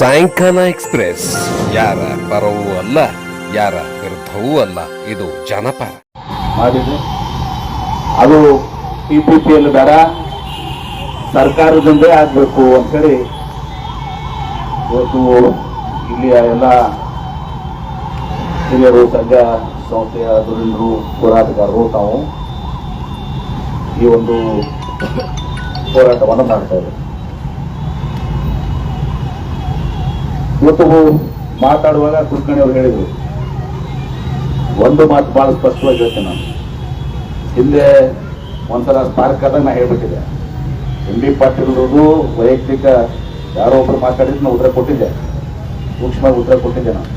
ಸಾಯಂಕಾಲ ಎಕ್ಸ್ಪ್ರೆಸ್. ಯಾರ ಪರವೂ ಅಲ್ಲ, ಯಾರ ವಿರುದ್ಧವೂ ಅಲ್ಲ, ಇದು ಜನಪರ. ಮಾಡಿದೆ ಅದು ಪಿ ಪಿ ಪಿಯಲ್ಲಿ ಬೇಡ ಸರ್ಕಾರದಿಂದೇ ಆಗಬೇಕು ಅಂತೇಳಿ ಇವತ್ತು ಇಲ್ಲಿಯ ಎಲ್ಲ ಹಿರಿಯರು, ಸಂಘ ಸಂಸ್ಥೆಯ ಧುರೀಣರು ಹೋರಾಟಗಾರರು ತಾವು ಈ ಒಂದು ಹೋರಾಟವನ್ನು ಮಾಡ್ತಾ ಇದ್ದಾರೆ. ಇವತ್ತು ಮಾತಾಡುವಾಗ ಕುಲಕರ್ಣಿ ಅವರು ಹೇಳಿದರು, ಒಂದು ಮಾತು ಭಾಳ ಸ್ಪಷ್ಟವಾಗಿ ಹೇಳ್ತೇನೆ ನಾನು. ಹಿಂದೆ ಒಂದ್ಸಲ ಸ್ಪಾರ್ಕ್ ಆದಾಗ ನಾ ಹೇಳ್ಬಿಟ್ಟಿದ್ದೆ. ಎಂ ಬಿ ಪಾಟೀಲ್ ವೈಯಕ್ತಿಕ ಯಾರೋ ಒಬ್ರು ಮಾತಾಡಿದ್ರು ನಾನು ಉತ್ತರ ಕೊಟ್ಟಿದ್ದೆ. ಸೂಕ್ಷ್ಮವಾಗಿ ಉತ್ತರ ಕೊಟ್ಟಿದ್ದೆ ನಾನು.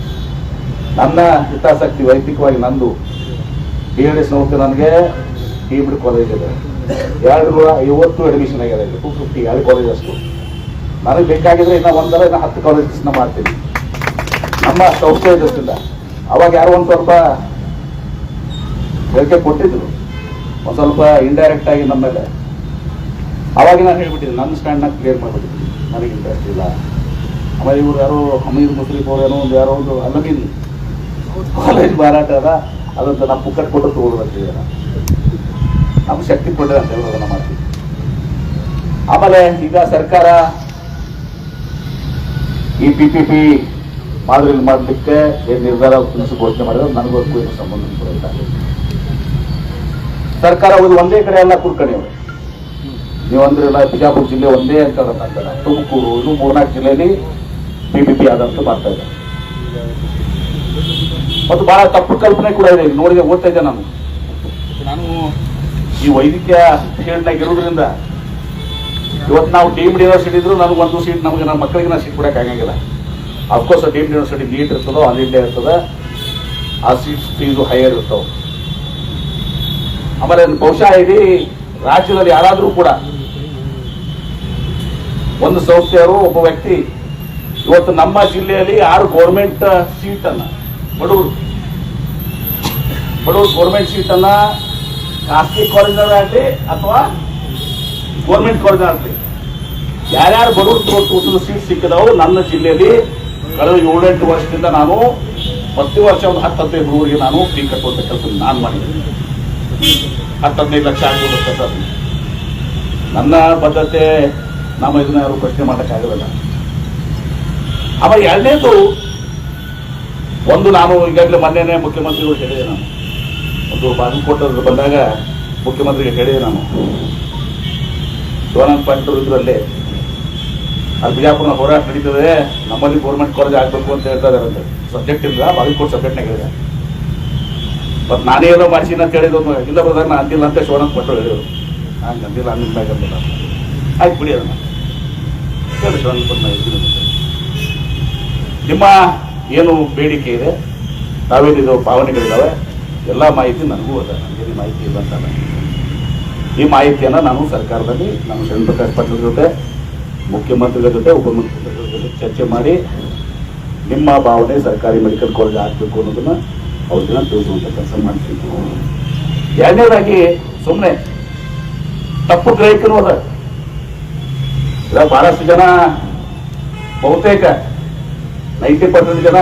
ನನ್ನ ಹಿತಾಸಕ್ತಿ ವೈಯಕ್ತಿಕವಾಗಿ ನಂದು. ಬಿ ಎಸ್ ಸಂಸ್ಥೆ ನನಗೆ ಬಿ ಕಾಲೇಜ್ ಇದೆ ಎರಡು ನೂರ ಐವತ್ತು ಅಡ್ಮಿಷನ್ ಆಗಿದೆ. ಟು ಫಿಫ್ಟಿ ಎರಡು ಕಾಲೇಜ್ ಅಷ್ಟು. ನನಗೆ ಬೇಕಾಗಿದ್ರೆ ಇನ್ನ ಒಂದರ ಇನ್ನ ಹತ್ತು ಕಾಲೇಜಸ್ನ ಮಾಡ್ತೀನಿ. ನಮ್ಮ ಸಂಸ್ಥೆಯ ದೃಷ್ಟಿಯಿಂದ ಅವಾಗ ಯಾರೋ ಒಂದು ಸ್ವಲ್ಪ ಹೇಳಿಕೆ ಕೊಟ್ಟಿದ್ರು. ಒಂದು ಸ್ವಲ್ಪ ಇಂಡೈರೆಕ್ಟ್ ಆಗಿ ನಮ್ಮ ಮೇಲೆ. ಅವಾಗ ನಾನು ಹೇಳ್ಬಿಟ್ಟಿದ್ದೆ, ನನ್ನ ಸ್ಟ್ಯಾಂಡ್ನ ಕ್ಲಿಯರ್ ಮಾಡಿಬಿಟ್ಟಿದ್ದೆ ನನಗೆ ಇಂಟ್ರೆಸ್ಟ್ ಇಲ್ಲ. ಆಮೇಲೆ ಇವ್ರು ಯಾರೋ ಅಮೀರ್ ಮುಸ್ಲಿಂ ಅವ್ರು ಏನೋ ಒಂದು ಯಾರೋ ಒಂದು ಅಲ್ಲಮೀನ್ ಕಾಲೇಜ್ ಮಾರಾಟ ಅದ, ಅದಂತ ನಮ್ಮ ಪುಕ್ಕಟ್ ಕೊಟ್ಟು ತಗೊಳ್ಬೇಕಿದ್ದೀರ ನಮ್ಗೆ ಶಕ್ತಿ ಕೊಟ್ಟರೆ ಅಂತ ಹೇಳೋದನ್ನ ಮಾಡ್ತೀವಿ ಆಮೇಲೆ ಈಗ ಸರ್ಕಾರ ಈ ಪಿ ಪಿ ಪಿ ಮಾದರಿ ಮಾಡಲಿಕ್ಕೆ ಏನು ನಿರ್ಧಾರ ತಿಳಿಸಿ ಘೋಷಣೆ ಮಾಡಿದ್ರೆ ನನಗೂ ಏನು ಸಂಬಂಧ ಸರ್ಕಾರ ಹೋಗಿ ಒಂದೇ ಕಡೆ ಎಲ್ಲ ಕುರ್ಕಣಿವೆ ನೀವು ಅಂದ್ರಲ್ಲ ಬಿಜಾಪುರ ಜಿಲ್ಲೆ ಒಂದೇ ಅಂತ ತುಮಕೂರು ಇದು ಮೂರ್ನಾಲ್ಕು ಜಿಲ್ಲೆಯಲ್ಲಿ ಪಿ ಪಿ ಪಿ ಆದಂತ ಮಾಡ್ತಾ ಇದೆ ಮತ್ತು ಬಹಳ ತಪ್ಪು ಕಲ್ಪನೆ ಕೂಡ ಇದೆ ನೋಡಿದೆ ಓದ್ತಾ ಇದ್ದೆ ನಾನು. ನಾನು ಈ ವೈದ್ಯಕೀಯ ಫೀಲ್ಡ್ನಾಗ ಇರೋದ್ರಿಂದ ಇವತ್ತು ನಾವು ಡೀಮ್ಡ್ ಯೂನಿವರ್ಸಿಟಿ ಇದ್ರು ಒಂದು ಸೀಟ್ ನಮಗೆ ನಮ್ಮ ಮಕ್ಕಳಿಗೆ ನಾವು ಸೀಟ್ ಕೊಡಕ್ಕೆ ಆಗಂಗಿಲ್ಲ. Of course deemed university NEET ಇರ್ತದೋ ಆಲ್ ಇಂಡಿಯಾ ಇರ್ತದೆ, ಆ ಸೀಟ್ ಫೀಸು ಹೈಯರ್ ಇರ್ತವೆ. ಆಮೇಲೆ ಬಹುಶಃ ಇಡೀ ರಾಜ್ಯದಲ್ಲಿ ಯಾರಾದರೂ ಕೂಡ ಒಂದು ಸಂಸ್ಥೆಯವರು ಒಬ್ಬ ವ್ಯಕ್ತಿ ಇವತ್ತು ನಮ್ಮ ಜಿಲ್ಲೆಯಲ್ಲಿ ಯಾರು ಗೌರ್ಮೆಂಟ್ ಸೀಟ್ ಅನ್ನ, ಬಡವರು ಬಡವರು ಗೌರ್ಮೆಂಟ್ ಸೀಟ್ ಅನ್ನ, ಖಾಸಗಿ ಆಗಲಿ ಅಥವಾ ಗೌರ್ಮೆಂಟ್ ಅಂತ ಯಾರ್ಯಾರು ಬಡವರು ತೋರಿಸಲು ಸೀಟ್ ಸಿಕ್ಕಿದವು ನನ್ನ ಜಿಲ್ಲೆಯಲ್ಲಿ ಕಳೆದ ಏಳೆಂಟು ವರ್ಷದಿಂದ ನಾನು ಪ್ರತಿ ವರ್ಷ ಒಂದು ಹತ್ತು ಹದಿನೈದು ಹುಡುಗರಿಗೆ ನಾನು ಫೀ ಕಟ್ಟುವಂತ ಕೆಲಸ ನಾನು ಮಾಡಿದ್ದೀನಿ ಹತ್ತು ಹದಿನೈದು ಲಕ್ಷ ಆಗ್ಬೋದು ಕೆಲಸ ನನ್ನ ಬದ್ಧತೆ, ನಮ್ಮ ಇದನ್ನ ಯಾರು ಪ್ರಶ್ನೆ ಮಾಡೋಕ್ಕಾಗಲ್ಲ ಆಮೇಲೆ ಎರಡನೇದು, ಒಂದು ನಾನು ಈಗಾಗಲೇ ಮೊನ್ನೆನೇ ಮುಖ್ಯಮಂತ್ರಿಗಳು ಹೇಳಿದೆ ನಾನು. ಒಂದು ಬಾಗಲಕೋಟೆ ಬಂದಾಗ ಮುಖ್ಯಮಂತ್ರಿಗೆ ಹೇಳಿದೆ ನಾನು. ಶಿವಾನಂದ ಪಾಟೀಲ್ ಇದರಲ್ಲಿ ಅಲ್ಲಿ ಬಿಜಾಪುರ ಹೋರಾಟ ನಡೀತದೆ, ನಮ್ಮಲ್ಲಿ ಗೌರ್ಮೆಂಟ್ ಕಾಲೇಜ್ ಆಗಬೇಕು ಅಂತ ಹೇಳ್ತಾ ಇದಾರೆ ಸಬ್ಜೆಕ್ಟ್ ಇಲ್ಲ ಬಾಗಲ್ಕೋಟ್ ಸಬ್ಜೆಕ್ಟ್ನಾಗ ಹೇಳಿದೆ. ಬಟ್ ನಾನೇ ಏನೋ ಮಾಡಿಸಿ ಅಂತ ಹೇಳಿದ್ರು ಇಲ್ಲ ಬ್ರದರ್ ನಾ ಅಂದಿಲ್ಲ ಅಂತ ಶಿವಾನಂದ ಪಾಟೀಲ್ ಹೇಳಿದ್ರು. ಹಂಗೆ ಅಂದಿಲ್ಲ ಅಂದಿಲ್ಲ ಬ್ಯಾಗ್ ಆಯ್ತು ಬಿಡಿ ಅದನ್ನ. ಹೇಳಿ ಶಿವಾನಂದ ಅಂತ. ನಿಮ್ಮ ಏನು ಬೇಡಿಕೆ ಇದೆ? ತಾವೇನಿದು ಭಾವನೆಗಳಿದ್ದಾವೆ ಎಲ್ಲ ಮಾಹಿತಿ ನನಗೂ ಅದ. ನನಗೇನು ಮಾಹಿತಿ ಇಲ್ಲ ಅಂತಲ್ಲ ಈ ಮಾಹಿತಿಯನ್ನು ನಾನು ಸರ್ಕಾರದಲ್ಲಿ ನಮ್ಮ ಶರಣ್ ಪ್ರಕಾಶ್ ಪಾಟೀಲ್ ಜೊತೆ, ಮುಖ್ಯಮಂತ್ರಿಗಳ ಜೊತೆ ಉಪಮುಖ್ಯಮಂತ್ರಿಗಳ ಜೊತೆ ಚರ್ಚೆ ಮಾಡಿ ನಿಮ್ಮ ಭಾವನೆ ಸರ್ಕಾರಿ ಮೆಡಿಕಲ್ ಕಾಲೇಜ್ ಆಗಬೇಕು ಅನ್ನೋದನ್ನ ಅವ್ರಿಗೆ ನಾನು ತಿಳಿಸುವಂಥ ಕೆಲಸ ಮಾಡ್ತೀನಿ ಎರಡನೇದಾಗಿ ಸುಮ್ಮನೆ ತಪ್ಪು ಗ್ರಹಿಕರು ಅದ. ಬಹಳಷ್ಟು ಜನ, ಬಹುತೇಕ ನೈಂಟಿ ಪರ್ಸೆಂಟ್ ಜನ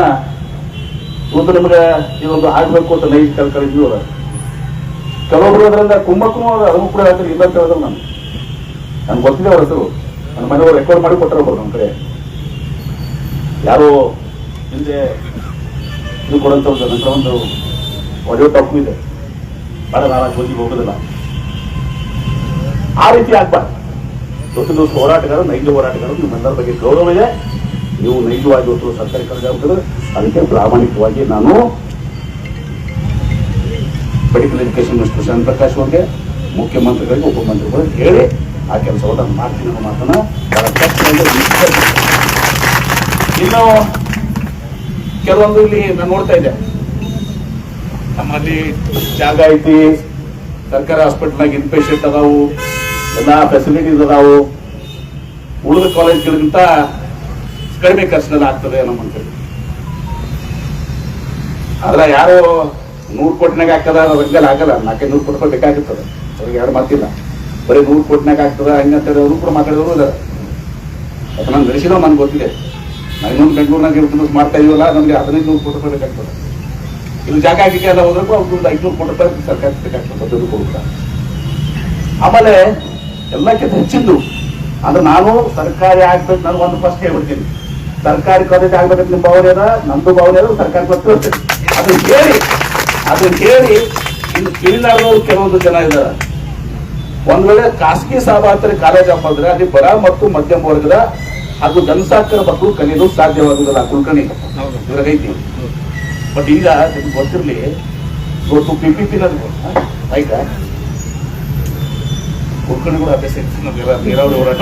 ಇವತ್ತು ನಿಮ್ಗೆ ಇದೊಂದು ಆಗಬೇಕು ಅಂತ ನೈಟ್ ಕಲ್ಕೊಂಡಿದ್ವಿ ಅದ. ಕೆಲವೊಬ್ರು ಅದರಿಂದ ಕುಂಭಕ್ಕೂ ಅದ ಅದನ್ನು ಕೂಡ ಹೇಳ್ತಾರೆ, ಇಲ್ಲ ಅಂತ ಹೇಳಿದ್ರು ನಾನು ನನ್ಗೆ ಗೊತ್ತಿದೆ ಅವ್ರ ಹೆಸರು. ನನ್ನ ಮನೆಯವರು ರೆಕಾರ್ಡ್ ಮಾಡಿ ಕೊಟ್ಟರು ನಮ್ಮ ಕಡೆ. ಯಾರೋ ಹಿಂದೆ ಇದು ಕೊಡಂತ ನಂತರ ಒಂದು ಆಡಿಯೋ ಟಾಪ್ ಇದೆ. ಬಹಳ ನಾಲ್ಕು ಮಂದಿಗೆ ಹೋಗೋದಿಲ್ಲ. ಆ ರೀತಿ ಆಗ್ಬಾರ್ದು. ದೊಡ್ಡ ದೊಡ್ಡ ಹೋರಾಟಗಾರರು, ನೈಜ ಹೋರಾಟಗಾರರು ನಿಮ್ಮೆಲ್ಲರ ಬಗ್ಗೆ ಗೌರವ ಇದೆ. ನೀವು ನೈಜವಾಗಿ ಇವತ್ತು ಸರ್ಕಾರಿ ಕಾಲೇಜ್ ಅದಕ್ಕೆ ಪ್ರಾಮಾಣಿಕವಾಗಿ ನಾನು medical education minister Sharan Prakash ಅವ್ರಿಗೆ ಮುಖ್ಯಮಂತ್ರಿಗಳಿಗೆ ಉಪಮಂತ್ರಿಗಳು ಹೇಳಿ ಆ ಕೆಲಸವನ್ನು ನಾನು ಮಾಡ್ತೀನಿ ಅನ್ನೋ ಮಾತನ್ನ. ಇನ್ನು ಕೆಲವೊಂದು ಇಲ್ಲಿ ನಾನು ನೋಡ್ತಾ ಇದ್ದೆ. ನಮ್ಮಲ್ಲಿ ಜಾಗ ಐತಿ, ಸರ್ಕಾರಿ ಹಾಸ್ಪಿಟಲ್ನಾಗ ಇನ್ಪೇಷಂಟ್ ಅದಾವು, ಎಲ್ಲ ಫೆಸಿಲಿಟೀಸ್ ಅದಾವು. ಉಳಿದ ಕಾಲೇಜ್ಗಳಿಗಿಂತ ಕಡಿಮೆ ಖರ್ಚಿನಲ್ಲಿ ಆಗ್ತದೆ ನಮ್ಮ ಅಂತೇಳಿ ಆದ್ರೆ ಯಾರು ನೂರು ಕೋಟಿನಾಗ ಆಗ್ತದ ರಂಗಲ್ ಆಗಲ್ಲ. ನಾಲ್ಕೈದು ನೂರು ಕೋಟಿ ರೂಪಾಯಿ ಬೇಕಾಗಿರ್ತದೆ ಅವ್ರಿಗೆ ಯಾರು ಮಾತಿಲ್ಲ. ಬರೀ ನೂರು ಕೋಟಿನಾಗ ಆಗ್ತದ ಹಂಗಂತೇಳಿ ಅವರು ಕೂಡ ಮಾತಾಡಿದ್ರು ಇದ್ದಾರೆ. ಅದ ನಾನು ನಡೆಸಿದ ನನ್ಗೆ ಗೊತ್ತಿದೆ. ನಾನು ಇನ್ನೊಂದು ಬೆಂಗಳೂರಿನಾಗ ಬಿಸ್ನೆಸ್ ಮಾಡ್ತಾ ಇದೀವಲ್ಲ, ನಮಗೆ ಹದಿನೈದು ನೂರು ಕೋಟಿ ರೂಪಾಯಿ ಬೇಕಾಗ್ತದೆ ಇದು ಜಾಗ ಆಗಿದೆ ಎಲ್ಲ ಹೋದ್ರೂ ಅವ್ರಿಗೆ ಐದುನೂರು ಕೋಟಿ ರೂಪಾಯಿ ಸರ್ಕಾರ ಬೇಕಾಗ್ತದೆ ದುಡ್ಡು ಕೊಡ್ತಾರೆ ಆಮೇಲೆ ಎಲ್ಲಕ್ಕಿಂತ ಹೆಚ್ಚಿದ್ದು, ಅಂದ್ರೆ ನಾನು ಸರ್ಕಾರಿ ಆಗ್ಬೇಕು, ನಾನು ಒಂದು ಫಸ್ಟ್ ಹೇಳ್ಬಿಡ್ತೀನಿ. ಸರ್ಕಾರಿ ಕಾಲೇಜ್ ಆಗ್ಬೇಕಂತ ನಿಮ್ಮ ಭಾವನೆ ಅದ? ನಮ್ದು ಭಾವನೆ ಅದು ಸರ್ಕಾರಿ ಕೊಟ್ಟು ಅದು ಹೇಳಿ ಅದನ್ನ ಹೇಳಿ ಇನ್ನು ಕೇಳಿಲಾರ್ದವ್ರು ಕೆಲವೊಂದು ಜನ ಇದ್ದಾರೆ ಒಂದ್ ವೇಳೆ ಖಾಸಗಿ ಸಾಬಾತ್ರಿ ಕಾಲೇಜ್ ಹಾಕಿದ್ರೆ ಅಲ್ಲಿ ಬರ ಮತ್ತು ಮಧ್ಯಮ ವರ್ಗದ ಹಾಗೂ ಜನಸಾಕ್ಷರ ಮಕ್ಕಳು ಕಲಿಯಲು ಸಾಧ್ಯವಾಗುವುದಿಲ್ಲ ಕುಲಕರ್ಣಿ. ಐತಿ. ಬಟ್ ಈಗ ನಿಮ್ಗೆ ಗೊತ್ತಿರಲಿ ಇವತ್ತು ಪಿ ಪಿ ಪಿ ಆಯ್ತಾ? ಕುಲಕರ್ಣಿ ಕೂಡ ಅಭ್ಯಾಸ ನೀರಾವರಿ ಹೋರಾಟ.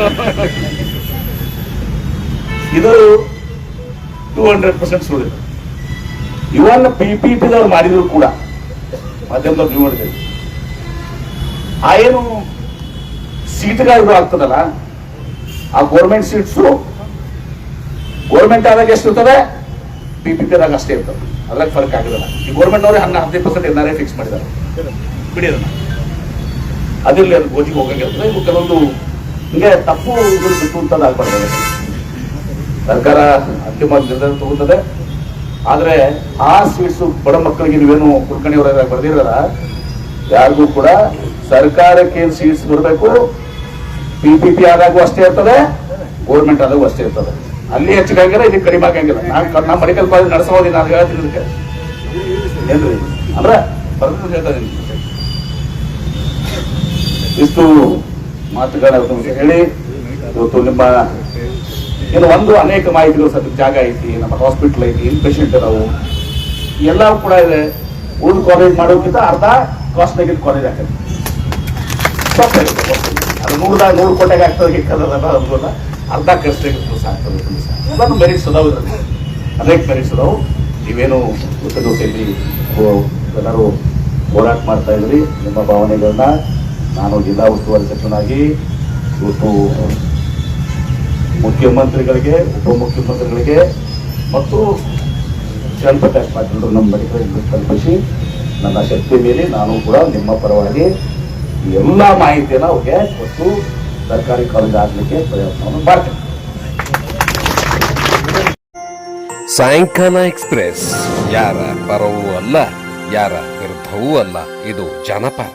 ಇದು ಟೂ ಹಂಡ್ರೆಡ್ ಪರ್ಸೆಂಟ್ ಸುಳ್ಳು ಇವನ್ ಪಿ ಪಿ ಮಾಡಿದ್ರು ಕೂಡ. ಮಾಧ್ಯಮದವ್ರು ನೀವು ಆ ಏನು ಸೀಟ್ಗಳು ಆಗ್ತದಲ್ಲ ಆ ಗೋರ್ಮೆಂಟ್ ಸೀಟ್ಸು ಗೋರ್ಮೆಂಟ್ ಆದಾಗ ಎಷ್ಟು ಇರ್ತದೆ? ಪಿ ಪಿ ಅಷ್ಟೇ ಇರ್ತದೆ. ಅದ್ರಾಗ ಫರ್ಕ್ ಆಗಿದಲ್ಲ ಈ ಗೋರ್ಮೆಂಟ್ ಅವರೇ ಹನ್ನ ಹದಿನೈದು ಪರ್ಸೆಂಟ್ ಎನ್ನಾರೇ ಫಿಕ್ಸ್ ಮಾಡಿದ್ದಾರೆ ಬಿಡಿ ಅದನ್ನ ಅದಿರಲಿ ಅದು ಗೋಜಿಗೆ ಹೋಗಂಗಿರ್ತದೆ ಇವು ಕೆಲವೊಂದು ಹಿಂಗೆ ತಪ್ಪು ಇದು ಬಿಟ್ಟು ಅಂತದ್ದು ಆಗ್ಬಾರ್ದು ಸರ್ಕಾರ ಅಂತಿಮ ನಿರ್ಧಾರ ತಗೊಳ್ತದೆ. ಆದ್ರೆ ಆ ಸೀಟ್ಸು ಬಡ ಮಕ್ಕಳಿಗೆ ನೀವೇನು ಕುಲಕರ್ಣಿಯವರ ಬರ್ದಿರಲ್ಲ, ಯಾರಿಗೂ ಕೂಡ ಸರ್ಕಾರಕ್ಕೆ ಏನ್ ಸೀಟ್ಸ್ ಬರಬೇಕು? ಪಿ ಪಿ ಪಿ ಆದಾಗೂ ಅಷ್ಟೇ ಇರ್ತದೆ ಗೋರ್ಮೆಂಟ್ ಆದಾಗೂ ಅಷ್ಟೇ ಇರ್ತದೆ. ಅಲ್ಲಿ ಹೆಚ್ಚಿಗೆ ಆಗಿಲ್ಲ ಇಲ್ಲಿ ಕಡಿಮೆ ಆಗಂಗಿಲ್ಲ ನಾನು ನಮ್ಮ ಮೆಡಿಕಲ್ ಕಾಲೇಜ್ ನಡೆಸಬಹುದು, ನಾನು ಹೇಳ್ತೀನಿ ಇದಕ್ಕೆ ಅಂದ್ರೆ ಇಷ್ಟು ಮಾತುಗಳ ಹೇಳಿ. ಇವತ್ತು ನಿಮ್ಮ ಇನ್ನು ಒಂದು ಅನೇಕ ಮಾಹಿತಿಗಳು ಸದ್ಯ ಜಾಗ ಐತಿ, ನಮ್ಮ ಹಾಸ್ಪಿಟಲ್ ಐತಿ ಇನ್ ಪೇಷಂಟ್ ಅದಾವು. ಎಲ್ಲವೂ ಕೂಡ ಇದೆ. ಉಳಿದ ಕಾಲೇಜ್ ಮಾಡೋಕ್ಕಿಂತ ಅರ್ಧ ಕಾಸ್ಟ್ನಾಗ ಕಾಲೇಜ್ ಇಲ್ಲ. ಅದು ನೂರದಾಗ ನೂರು ಕೋಟೆಗೆ ಆಗ್ತದೆ ಅದಲ್ಲ. ಅರ್ಧ ಕೆಲಸ ಆಗ್ತದೆ ಎಲ್ಲಾನು ಮೆರಿಟ್ಸ್ ಅದಾವು ಅನೇಕ ಮೆರಿಟ್ಸ್ ಅದಾವು. ನೀವೇನು ಜೊತೆಯಲ್ಲಿ ಎಲ್ಲರೂ ಹೋರಾಟ ಮಾಡ್ತಾ ಇದ್ರಿ, ನಿಮ್ಮ ಭಾವನೆಗಳನ್ನ ನಾನು ಜಿಲ್ಲಾ ಉಸ್ತುವಾರಿ ಸಚಿವನಾಗಿ ಇವತ್ತು ಮುಖ್ಯಮಂತ್ರಿಗಳಿಗೆ, ಉಪಮುಖ್ಯಮಂತ್ರಿಗಳಿಗೆ ಮತ್ತು ಚಂದ್ರಪ್ರಕಾಶ್ ಪಾಟೀಲ್ ನಮ್ಮ ಮೆಡಿಕಲ್ ತಲುಪಿಸಿ ನನ್ನ ಶಕ್ತಿ ಮೇಲೆ ನಾನು ಕೂಡ ನಿಮ್ಮ ಪರವಾಗಿ ಎಲ್ಲ ಮಾಹಿತಿಯನ್ನು ಅವ್ರಿಗೆ ಕೊಟ್ಟು ಸರ್ಕಾರಿ ಕಾಲೇಜ್ ಆಗಲಿಕ್ಕೆ ಪ್ರಯತ್ನವನ್ನು ಮಾಡ್ತೇನೆ. ಸಾಯಂಕಾಲ ಎಕ್ಸ್ಪ್ರೆಸ್. ಯಾರ ಪರವೂ ಅಲ್ಲ, ಯಾರ ವಿರುದ್ಧವೂ ಅಲ್ಲ, ಇದು ಜನಪರ.